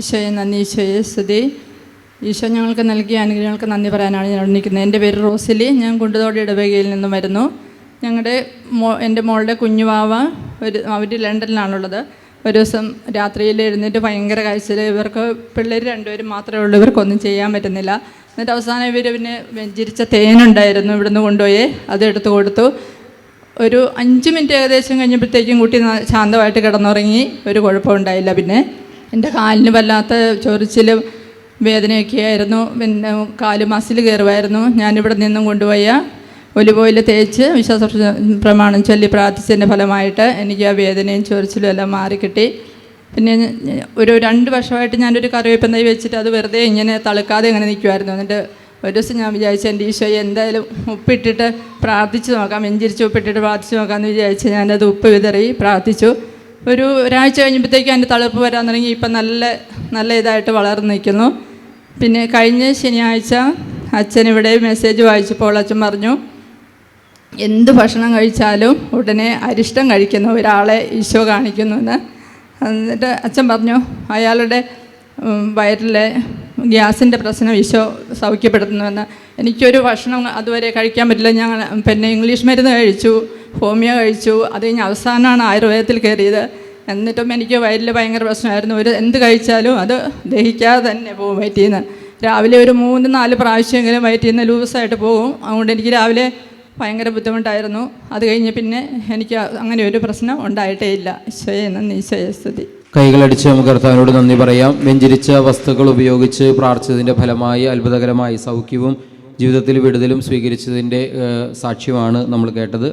ഈശോയെ നന്ദി ഈശോയെ സ്തുതി. ഈശോ ഞങ്ങൾക്ക് നൽകിയ അനുഗ്രഹങ്ങൾക്ക് നന്ദി പറയാനാണ് ഞാൻ നിൽക്കുന്നത് എന്റെ പേര് റോസിലി. ഞാൻ കുണ്ടുതോട് ഇടവകയിൽ നിന്നും വരുന്നു. ഞങ്ങളുടെ മോ എന്റെ മോളുടെ കുഞ്ഞുവാവ ഒരു അവർ ലണ്ടനിലാണുള്ളത്. ഒരു ദിവസം രാത്രിയിൽ എഴുന്നേറ്റ് ഭയങ്കര കാഴ്ചയിൽ ഇവർക്ക് പിള്ളേർ രണ്ടുപേരും മാത്രമേ ഉള്ളൂ. ഇവർക്കൊന്നും ചെയ്യാൻ പറ്റുന്നില്ല. എന്നിട്ട് അവസാനം ഇവർ പിന്നെ വെഞ്ചിരിച്ച തേനുണ്ടായിരുന്നു ഇവിടുന്ന് കൊണ്ടുപോയി. അതെടുത്ത് കൊടുത്തു. ഒരു അഞ്ച് മിനിറ്റ് ഏകദേശം കഴിഞ്ഞപ്പോഴത്തേക്കും കുട്ടി ശാന്തമായിട്ട് കിടന്നുറങ്ങി. ഒരു കുഴപ്പമുണ്ടായില്ല പിന്നെ. എന്റെ കാലിന് വല്ലാത്ത ചൊറിച്ചിലും വേദനയൊക്കെ ആയിരുന്നു. പിന്നെ കാൽ മസിൽ കയറുമായിരുന്നു. ഞാനിവിടെ നിന്നും കൊണ്ടുപോയ ഒലിവ് ഓയിൽ തേച്ച് വിശ്വാസ പ്രമാണം ചൊല്ലി പ്രാർത്ഥിച്ചതിന്റെ ഫലമായിട്ട് എനിക്ക് ആ വേദനയും ചൊറിച്ചിലും എല്ലാം മാറിക്കിട്ടി. പിന്നെ ഒരു രണ്ട് വർഷമായിട്ട് ഞാനൊരു കറിവേപ്പം തൈ വെച്ചിട്ട് അത് വെറുതെ ഇങ്ങനെ തളുക്കാതെ ഇങ്ങനെ നിൽക്കുമായിരുന്നു. എന്നിട്ട് ഒരു ദിവസം ഞാൻ വിചാരിച്ചു എന്റെ ഈശോയെ എന്തായാലും ഉപ്പിട്ടിട്ട് പ്രാർത്ഥിച്ചു നോക്കാം വെഞ്ചിരിച്ച് ഉപ്പിട്ടിട്ട് പ്രാർത്ഥിച്ച് നോക്കാമെന്ന് വിചാരിച്ച് ഞാനത് ഉപ്പ് വിതറി പ്രാർത്ഥിച്ചു. ഒരു ഒരാഴ്ച കഴിഞ്ഞപ്പോഴത്തേക്കും അതിന്റെ തളിർപ്പ് വരാൻ തുടങ്ങി. ഇപ്പം നല്ല നല്ല ഇതായിട്ട് വളർന്നു നിൽക്കുന്നു. പിന്നെ കഴിഞ്ഞ ശനിയാഴ്ച അച്ഛൻ ഇവിടെ മെസ്സേജ് വായിച്ചപ്പോൾ അച്ഛൻ പറഞ്ഞു എന്ത് ഭക്ഷണം കഴിച്ചാലും ഉടനെ അരിഷ്ടം കഴിക്കുന്ന ഒരാളെ ഈശോ കാണിക്കുന്നു എന്ന്. എന്നിട്ട് അച്ഛൻ പറഞ്ഞു അയാളുടെ വയറ്റിലെ ഗ്യാസിന്റെ പ്രശ്നം ഈശോ സൗഖ്യപ്പെടുത്തുന്നുവെന്ന് എനിക്കൊരു ഭക്ഷണം അതുവരെ കഴിക്കാൻ പറ്റില്ല. ഞാൻ പിന്നെ ഇംഗ്ലീഷ് മരുന്ന് കഴിച്ചു. ഹോമിയോ കഴിച്ചു. അത് കഴിഞ്ഞ് അവസാനമാണ് ആയുർവേദത്തിൽ കയറിയത്. എന്നിട്ടും എനിക്ക് വയറിൽ ഭയങ്കര പ്രശ്നമായിരുന്നു. ഒരു എന്ത് കഴിച്ചാലും അത് ദഹിക്കാതെ തന്നെ പോകും വയറ്റിൽ നിന്ന്. രാവിലെ ഒരു മൂന്ന് നാല് പ്രാവശ്യമെങ്കിലും വയറ്റിൽ നിന്ന് ലൂസായിട്ട് പോകും. അതുകൊണ്ട് എനിക്ക് രാവിലെ ഭയങ്കര ബുദ്ധിമുട്ടായിരുന്നു. അത് കഴിഞ്ഞ് പിന്നെ എനിക്ക് അങ്ങനെ ഒരു പ്രശ്നം ഉണ്ടായിട്ടേ ഇല്ല. ഈശോയെ നന്ദി ഈശോയെ കൈകളടിച്ച് നമുക്ക് കർത്താവിനോട് നന്ദി പറയാം. വെഞ്ചരിച്ച വസ്തുക്കൾ ഉപയോഗിച്ച് പ്രാർത്ഥിച്ചതിന്റെ ഫലമായി അത്ഭുതകരമായി സൗഖ്യവും ജീവിതത്തിൽ വിടുതലും സ്വീകരിച്ചതിന്റെ സാക്ഷ്യമാണ് നമ്മൾ കേട്ടത്.